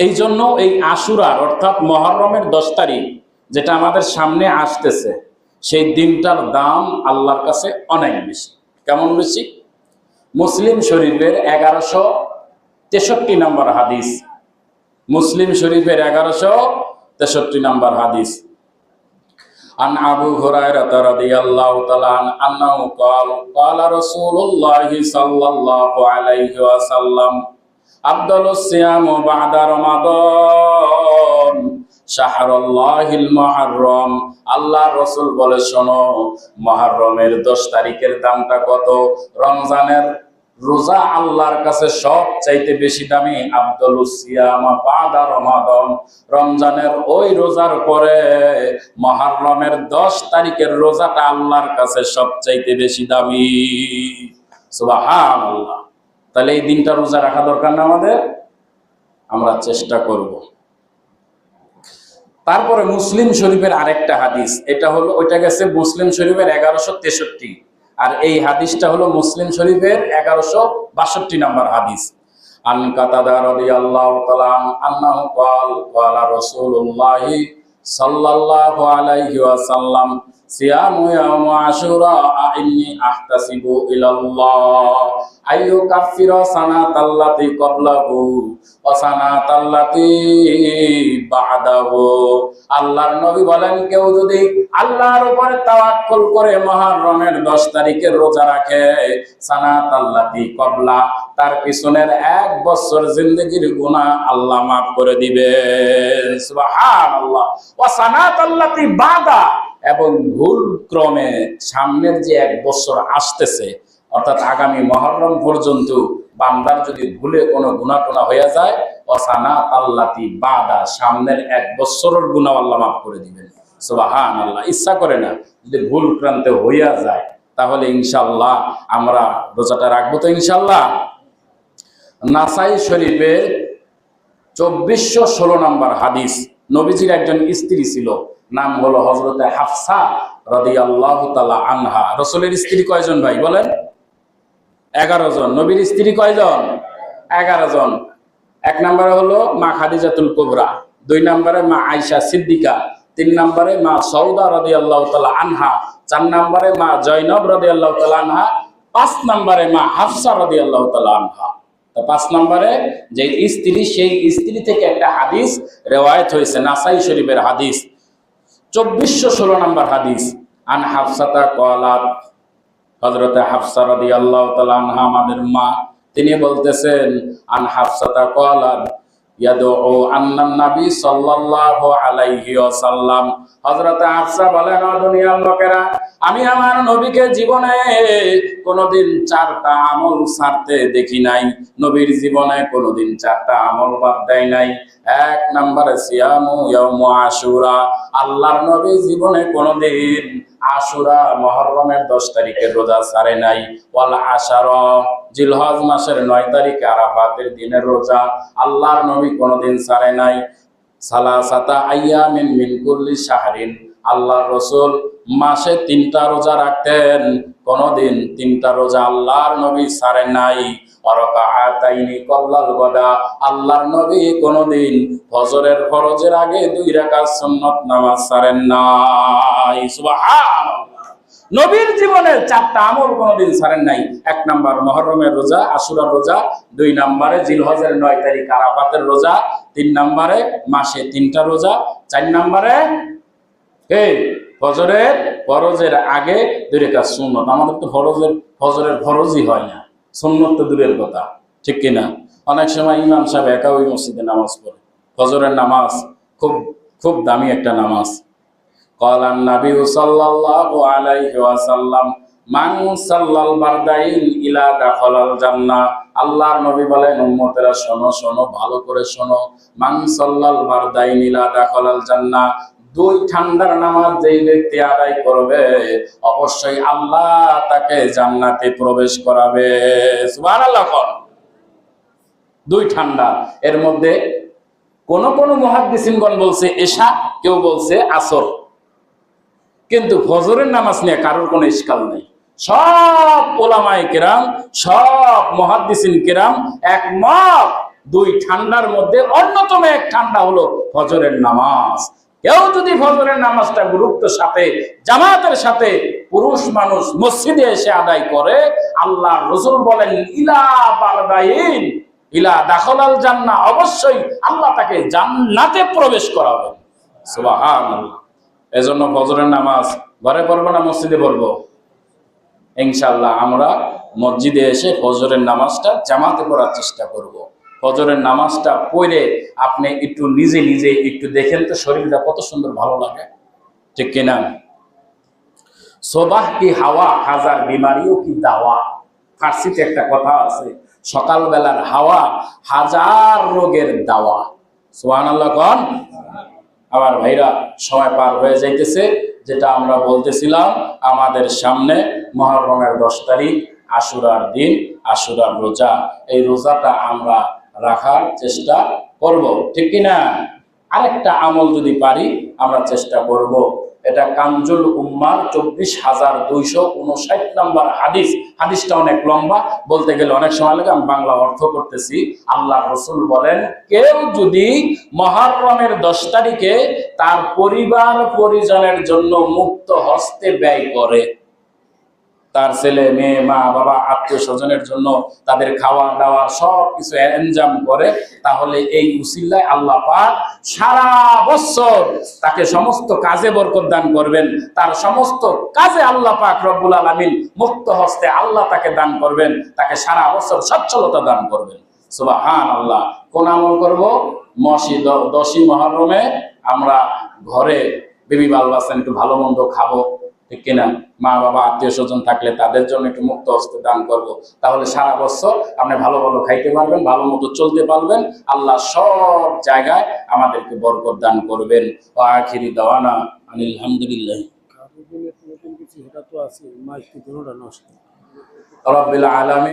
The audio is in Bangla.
এই জন্য এই আশুরার অর্থাৎ মহরমের দশ তারিখ যেটা আমাদের সামনে আসতেছে সেই দিনটার দাম আল্লাহর কাছে অনেক বেশি কেমন বেশি মুসলিম শরীফের এগারোশো তেষট্টি নম্বর হাদিস মুসলিম শরীফের এগারোশো তেষট্টি নম্বর হাদিস عن أبو هريرة رضي الله تعالى عنه أنه قال قال رسول الله صلى الله عليه وسلم রমজানের বেশি দামি আব্দুল রমাদন। রমজানের ওই রোজার পরে মহারমের দশ তারিখের রোজাটা আল্লাহর কাছে সব চাইতে বেশি দামি। সুবাহ আল্লাহ তাহলে এই দিনটা রোজা রাখা দরকার না আমাদের? আমরা চেষ্টা করব। তারপরে মুসলিম শরীফের আরেকটা হাদিস, এটা হলো, ওইটা গেছে মুসলিম শরীফের এগারোশো তেষট্টি। আর এই হাদিসটা হলো মুসলিম শরীফের এগারোশো বাষট্টি নম্বর হাদিস। আন কাতাদা রবি আল্লাহ তালান আন্না কাল, কালা রসুল্লাহি আল্লাহর নবী বলেন, কেউ যদি আল্লাহর উপরে তাওয়াক্কুল করে মুহররমের 10 তারিখের রোজা রাখে, সানাতাল্লাতি ক্বাবলা, তার পিছনের এক বছর জিন্দগির গুনাহ আল্লাহ মাফ করে দিবেন। সুবহানাল্লাহ। বা'দা। এবং ভুল ক্রমে সামনের যে এক বছর আসতেছে, অর্থাৎ আগামী মহরম পর্যন্ত বান্দার যদি ভুলে কোনো গুণা টোনা হয়ে যায় অসানা আল্লাতি বাদা, সামনের এক বছরের গুণা আল্লাহ মাফ করে দিবেন। সুবাহান আল্লাহ ইচ্ছা করে না, যদি ভুল ক্রান্তে হইয়া যায়, তাহলে ইনশাল্লাহ আমরা রোজাটা রাখব তো ইনশাল্লাহ নাসাই শরীফের চব্বিশশো ষোলো নম্বর হাদিস। নবীজির একজন স্ত্রী ছিল, নাম হলো হজরতে হাফসা রদি আল্লাহ আনহা। রসুলের স্ত্রী কয়জন ভাই বলেন? এগারো জন। নবীর স্ত্রী কয়জন? এগারো জন। এক নম্বরে হলো মা খাদিজাতুল কোবরা, দুই নম্বরে মা আয়সা সিদ্দিকা, তিন নম্বরে মা সৌদা রদি আল্লাহ তালা আনহা, চার নম্বরে মা জৈনব রদি আল্লাহ তালা আনহা, পাঁচ নম্বরে মা হাফসা রদি আল্লাহ তালা আনহা। তো পাঁচ নম্বরে, যে স্ত্রী, সেই স্ত্রী থেকে একটা হাদিস রেওয়ায়ত হয়েছে, নাসাই শরীফের হাদিস। চব্বিশশো ষোলো নম্বর হাদিস, আন হাফসাতা কলাত হজরতে হাফসা রদি আল্লাহ আনহা, আমাদের মা, তিনি বলতেছেন, আন হাফসাতা কলাত আন্নান সাল্লাল্লাহু আলাইহি ওয়াসাল্লাম। হাফসা বলেন, ও দুনিয়ার লোকেরা, আমি আমার নবীকে জীবনে কোনোদিন চারটা আমল ছাড়তে দেখি নাই। নবীর জীবনে কোনোদিন চারটা আমল বাদ দেয় নাই। এক নম্বরে সিয়ামু ইয়াউমু আশুরা। আল্লাহর নবী জীবনে কোনোদিন আশুরা মহরমের দশ তারিখের রোজা ছাড়ে নাই। ওয়াল আশার, জিলহজ মাসের নয় তারিখে আরাফাতের দিনের রোজা আল্লাহর নবী কোনোদিন ছাড়ে নাই। সালা সাতা আইয়া মিন কুল্লি শাহরিন। আল্লাহর রসুল মাসে তিনটা রোজা রাখতেন, কোনোদিন তিনটা রোজা আল্লাহর নবী ছাড়েন নাই। আল্লাহর নবী কোনোদিন ফজরের ফরজের আগে দুই রাকাত সুন্নত নামাজ ছাড়েন নাই। নবীর জীবনের চারটা আমল কোনোদিন ছাড়েন নাই। এক নাম্বার মহরমের রোজা, আশুরার রোজা, দুই নাম্বারে জিলহজের নয় তারিখ আরাফাতের রোজা, তিন নাম্বারে মাসে তিনটা রোজা, চার নাম্বারে এই ফজরের ফরজের আগে দূরে কাজ সুন্নত। আমাদের তো ফরজের, ফজরের ফরজই হয় না। সুন্নত তো দূরের কথা, ঠিক কিনা অনেক সময় ইমাম সাহেব একা ওই মসজিদে নামাজ পড়ে। ফজরের নামাজ খুব খুব দামি একটা নামাজ। কলাম নাবি সাল্লাল্লাহু আলাইহি ওয়াসাল্লাম, মান সাল্লাল বারদাইন ইলা দাখলাল জান্নাহ আল্লাহর নবী বলেন, উম্মতেরা শোনো শোনো, ভালো করে শোনো। মান সাল্লাল বারদাইন ইলা দাখলাল জান্নাহ দুই ঠান্ডার নামাজ যেই ব্যক্তি আদায় করবে, অবশ্যই আল্লাহ তাকে জান্নাতে প্রবেশ করাবে। দুই ঠান্ডা। এর মধ্যে কোন কোন মুহাদ্দিসিনগণ বলছে এশা, কেউ বলছে আসর। কিন্তু ফজরের নামাজ নিয়ে কারোর কোনো ইস্কাল নেই। সব ওলামাই কেরাম, সব মহাদ্দিসিন কেরাম একমত, দুই ঠান্ডার মধ্যে অন্যতম এক ঠান্ডা হলো ফজরের নামাজ। কেউ যদি ফজরের নামাজটা গুরুত্বের সাথে, জামাতের সাথে পুরুষ মানুষ মসজিদে এসে আদায় করে আল্লাহ রসুল বলেন, ইলা বারদাইন, ইলা দাখলাল জান্নাহ। অবশ্যই আল্লাহ তাকে জান্নাতে প্রবেশ করাবেন সুবহানাল্লাহ। এজন্য ফজরের নামাজ ঘরে পড়ব না, মসজিদে পড়ব? ইনশাল্লাহ আমরা মসজিদে এসে ফজরের নামাজটা জামাতে পড়ার চেষ্টা করব। ফজরের নামাজটা পড়ে আপনি একটু নিজে নিজে একটু দেখেন তো শরীরটা কত সুন্দর ভালো লাগে। ঠিক কিনা? সোবাহ কি হাওয়া, হাজার বিমারিও কি দাওয়া? ফার্সিতে একটা কথা আছে, সকালবেলার হাওয়া হাজার রোগের দাওয়া। সোহান আল্লাহ আমার ভাইরা, সময় পার হয়ে যাইতেছে, যেটা আমরা বলতেছিলাম, আমাদের সামনে মহরমের দশ তারিখ, আশুরার দিন, আশুরার রোজা। এই রোজাটা আমরা রাখার চেষ্টা করব, ঠিক কিনা? আরেকটা আমল যদি পারি, আমরা চেষ্টা করব। এটা কাঞ্জুল উম্মার চব্বিশ হাজার দুইশো উনষাট নম্বর হাদিস। হাদিসটা অনেক লম্বা, বলতে গেলে অনেক সময় লাগে, আমি বাংলা অর্থ করতেছি। আল্লাহ রসুল বলেন, কেউ যদি মহারমের দশ তারিখে তার পরিবার পরিজনের জন্য মুক্ত হস্তে ব্যয় করে তার ছেলে, মেয়ে, মা, বাবা, আত্মীয় স্বজনের জন্য তাদের খাওয়া দাওয়া সব কিছু এনজাম করে, তাহলে এই উসিল্লায় আল্লাহ পাক সারা বছর তাকে সমস্ত কাজে বরকত দান করবেন। তার সমস্ত কাজে আল্লাহ পাক রব্বুল আলামিন মুক্ত হস্তে আল্লাহ তাকে দান করবেন। তাকে সারা বছর সচ্ছলতা দান করবেন। সুবাহান আল্লাহ কোন আমল করব? মসি দ- দশই মহরমে আমরা ঘরে বেবি বাল বাচ্চা একটু ভালো মন্দ খাব। ঠিক কিনা? মা বাবা আত্মীয় স্বজন থাকলে তাদের জন্য একটু মুক্ত হস্তে দান করব। তাহলে সারা বছর আপনি ভালো ভালো খাইতে পারবেন ভালো মতো চলতে পারবেন। আল্লাহ সব জায়গায় আমাদেরকে বরকত দান করবেন। আখিরি দাওয়ানা আলহামদুলিল্লাহ রবিল দিনে